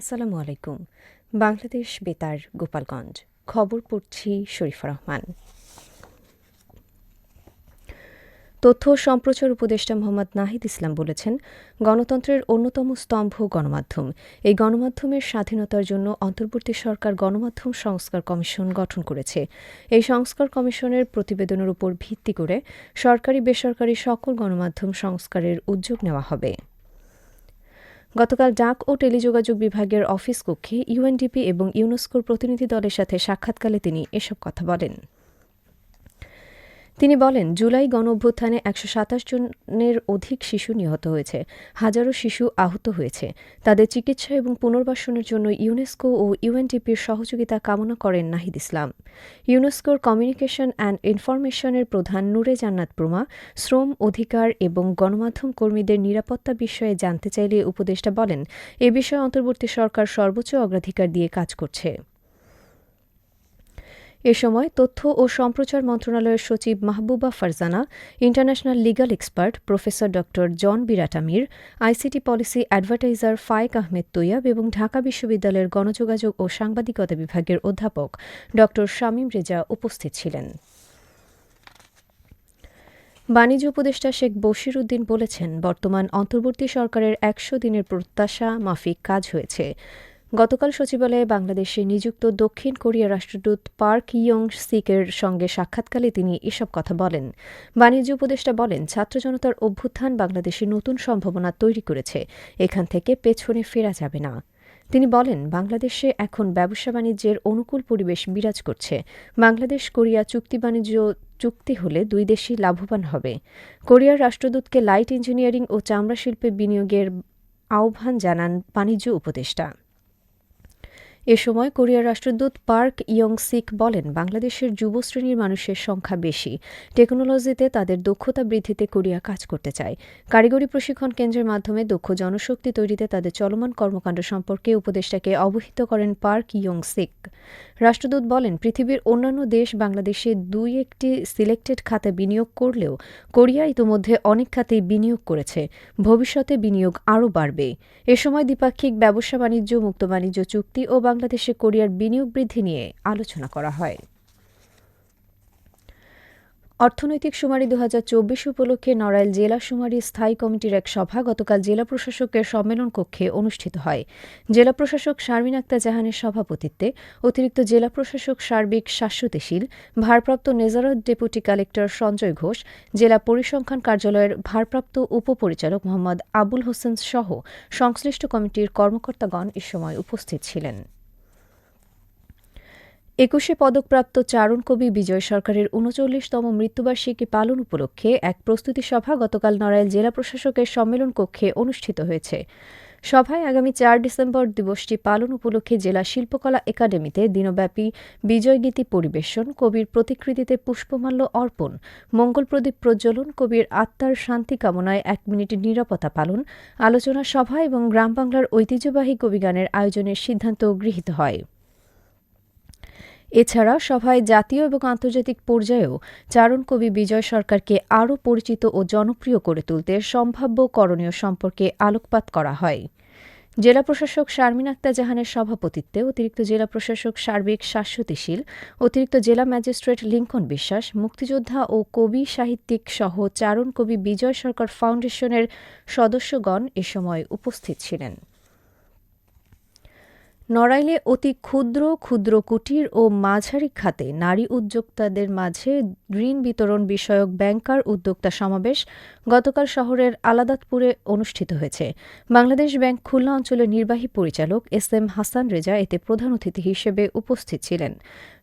আসসালামু আলাইকুম। বাংলাদেশ বেতার, গোপালগঞ্জ। খবর পড়ছি শরীফা রহমান। তথ্য সম্প্রচার উপদেষ্টা মোহাম্মদ নাহিদ ইসলাম বলেছেন, গণতন্ত্রের অন্যতম স্তম্ভ গণমাধ্যম। এই গণমাধ্যমের স্বাধীনতার জন্য অন্তর্বর্তী সরকার গণমাধ্যম সংস্কার কমিশন গঠন করেছে। এই সংস্কার কমিশনের প্রতিবেদনের উপর ভিত্তি করে সরকারি বেসরকারি সকল গণমাধ্যম সংস্কারের উদ্যোগ নেওয়া হবে। গতকাল ডাক ও টেলিযোগাযোগ বিভাগের অফিস কক্ষে ইউএনডিপি এবং ইউনেস্কোর প্রতিনিধি দলের সাথে সাক্ষাৎকালে তিনি এসব কথা বলেন। তিনি বলেন, জুলাই গণ অভ্যুত্থানে একশো সাতাশ জনের অধিক শিশু নিহত হয়েছে, হাজারো শিশু আহত হয়েছে। তাদের চিকিৎসা এবং পুনর্বাসনের জন্য ইউনেস্কো ও ইউএনডিপির সহযোগিতা কামনা করেন নাহিদ ইসলাম। ইউনেস্কোর কমিউনিকেশন অ্যান্ড ইনফরমেশনের প্রধান নূরে জান্নাত প্রমা, শ্রম অধিকার এবং গণমাধ্যম কর্মীদের নিরাপত্তা বিষয়ে জানতে চাইলে উপদেষ্টা বলেন, এ বিষয়ে অন্তর্বর্তী সরকার সর্বোচ্চ অগ্রাধিকার দিয়ে কাজ করছে। এ সময় তথ্য ও সম্প্রচার মন্ত্রণালয়ের সচিব Mahbuba Farzana, international legal expert professor ড John বিরাটামির ICT policy advertiser Fayez Ahmed Taiyeb এবং ঢাকা বিশ্ববিদ্যালয়ের গণযোগাযোগ ও সাংবাদিকতা বিভাগের অধ্যাপক ড শামীম রেজা উপস্থিত ছিলেন। বাণিজ্য উপদেষ্টা শেখ বশির উদ্দিন বলেছেন, বর্তমান অন্তর্বর্তী সরকারের একশো দিনের প্রত্যাশা মাফিক কাজ হয়েছে। গতকাল সচিবালয়ে বাংলাদেশে নিযুক্ত দক্ষিণ কোরিয়া রাষ্ট্রদূত পার্ক ইয়ং সিকের সঙ্গে সাক্ষাৎকালে তিনি এসব কথা বলেন। বাণিজ্য উপদেষ্টা বলেন, ছাত্র জনতার অভ্যুত্থান বাংলাদেশে নতুন সম্ভাবনা তৈরি করেছে। এখান থেকে পেছনে ফেরা যাবে না। তিনি বলেন, বাংলাদেশে এখন ব্যবসা বাণিজ্যের অনুকূল পরিবেশ বিরাজ করছে। বাংলাদেশ কোরিয়া চুক্তি বাণিজ্য চুক্তি হলে দুই দেশই লাভবান হবে। কোরিয়ার রাষ্ট্রদূতকে লাইট ইঞ্জিনিয়ারিং ও চামড়া শিল্পে বিনিয়োগের আহ্বান জানান বাণিজ্য উপদেষ্টা। এ সময় কোরিয়ার রাষ্ট্রদূত পার্ক ইয়ং সিক বলেন, বাংলাদেশের যুব শ্রেণির মানুষের সংখ্যা বেশি। টেকনোলজিতে তাদের দক্ষতা বৃদ্ধিতে কোরিয়া কাজ করতে চায়। কারিগরি প্রশিক্ষণ কেন্দ্রের মাধ্যমে দক্ষ জনশক্তি তৈরিতে তাদের চলমান কর্মকাণ্ড সম্পর্কে উপদেষ্টাকে অবহিত করেন পার্ক ইয়ং সিক রাষ্ট্রদূত বলেন, পৃথিবীর অন্যান্য দেশ বাংলাদেশে দুই একটি সিলেক্টেড খাতে বিনিয়োগ করলেও কোরিয়া ইতোমধ্যে অনেক খাতেই বিনিয়োগ করেছে। ভবিষ্যতে বিনিয়োগ আরও বাড়বে। এ সময় দ্বিপাক্ষিক ব্যবসা বাণিজ্য মুক্ত বাণিজ্য চুক্তি ও বাংলাদেশে কোরিয়ার বিনিয়োগ বৃদ্ধি নিয়ে আলোচনা করা হয়। অর্থনৈতিক শুমারি দু হাজার চব্বিশ উপলক্ষে নড়াইল জেলা শুমারি স্থায়ী কমিটির এক সভা গতকাল জেলা প্রশাসকের সম্মেলন কক্ষে অনুষ্ঠিত হয়। জেলা প্রশাসক শারমিন আক্তার জাহানের সভাপতিত্বে অতিরিক্ত জেলা প্রশাসক সার্বিক শাশ্বতীশীল, ভারপ্রাপ্ত নেজারত ডেপুটি কালেক্টর সঞ্জয় ঘোষ, জেলা পরিসংখ্যান কার্যালয়ের ভারপ্রাপ্ত উপপরিচালক মোহাম্মদ আবুল হোসেন সহ সংশ্লিষ্ট কমিটির কর্মকর্তাগণ এ সময় উপস্থিত ছিলেন। একুশে পদকপ্রাপ্ত চারণ কবি বিজয় সরকারের উনচল্লিশতম মৃত্যুবার্ষিকী পালন উপলক্ষে এক প্রস্তুতি সভা গতকাল নড়াইল জেলা প্রশাসকের সম্মেলন কক্ষে অনুষ্ঠিত হয়েছে। সভায় আগামী চার ডিসেম্বর দিবসটি পালন উপলক্ষে জেলা শিল্পকলা একাডেমিতে দিনব্যাপী বিজয় বিজয়গীতি পরিবেশন, কবির প্রতিকৃতিতে পুষ্পমাল্য অর্পণ, মঙ্গল প্রদীপ প্রজ্বলন, কবির আত্মার শান্তি কামনায় এক মিনিটের নিরাপত্তা পালন, আলোচনা সভা এবং গ্রাম বাংলার ঐতিহ্যবাহী কবিগানের আয়োজনের সিদ্ধান্ত গৃহীত হয়। এছাড়া সভায় জাতীয় এবং আন্তর্জাতিক পর্যায়েও চারণ কবি বিজয় সরকারকে আরও পরিচিত ও জনপ্রিয় করে তুলতে সম্ভাব্য করণীয় সম্পর্কে আলোকপাত করা হয়। জেলা প্রশাসক শারমিন আক্তার জাহানের সভাপতিত্বে অতিরিক্ত জেলা প্রশাসক সার্বিক শাশ্বতীশীল, অতিরিক্ত জেলা ম্যাজিস্ট্রেট লিঙ্কন বিশ্বাস, মুক্তিযোদ্ধা ও কবি সাহিত্যিক সহ চারণ কবি বিজয় সরকার ফাউন্ডেশনের সদস্যগণ এ সময় উপস্থিত ছিলেন। নড়াইলে অতি ক্ষুদ্র ক্ষুদ্র কুটির ও মাঝারি খাতে নারী উদ্যোক্তাদের মাঝে ঋণ বিতরণ বিষয়ক ব্যাংকার উদ্যোক্তা সমাবেশ গতকাল শহরের আলাদাতপুরে অনুষ্ঠিত হয়েছে। বাংলাদেশ ব্যাংক খুলনা অঞ্চলের নির্বাহী পরিচালক এস এম হাসান রেজা এতে প্রধান অতিথি হিসেবে উপস্থিত ছিলেন।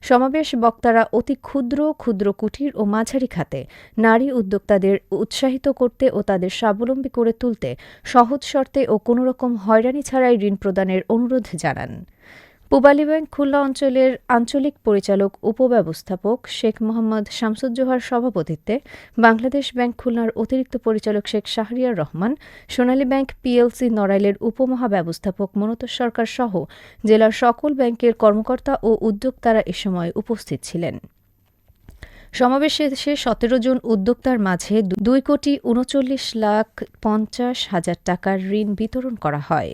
সমাবেশ বক্তারা অতি ক্ষুদ্র ক্ষুদ্র কুটির ও মাঝারি খাতে নারী উদ্যোক্তাদের উৎসাহিত করতে ও তাদের স্বাবলম্বী করে তুলতে সহজ শর্তে ও কোনোরকম হয়রানি ছাড়াই ঋণ প্রদানের অনুরোধ জানান। পূবালী ব্যাংক খুলনা অঞ্চলের আঞ্চলিক পরিচালক, উপব্যবস্থাপক শেখ মোহাম্মদ শামসুজ্জোহার সভাপতিত্বে বাংলাদেশ ব্যাংক খুলনার অতিরিক্ত পরিচালক শেখ শাহরিয়ার রহমান, সোনালী ব্যাংক পিএলসি নড়াইলের উপমহাব্যবস্থাপক মনোতোষ সরকার সহ জেলার সকল ব্যাংকের কর্মকর্তা ও উদ্যোক্তারা এ সময় উপস্থিত ছিলেন। সমাবেশ শেষে সতেরো জন উদ্যোক্তার মাঝে দুই কোটি উনচল্লিশ লাখ পঞ্চাশ হাজার টাকার ঋণ বিতরণ করা হয়।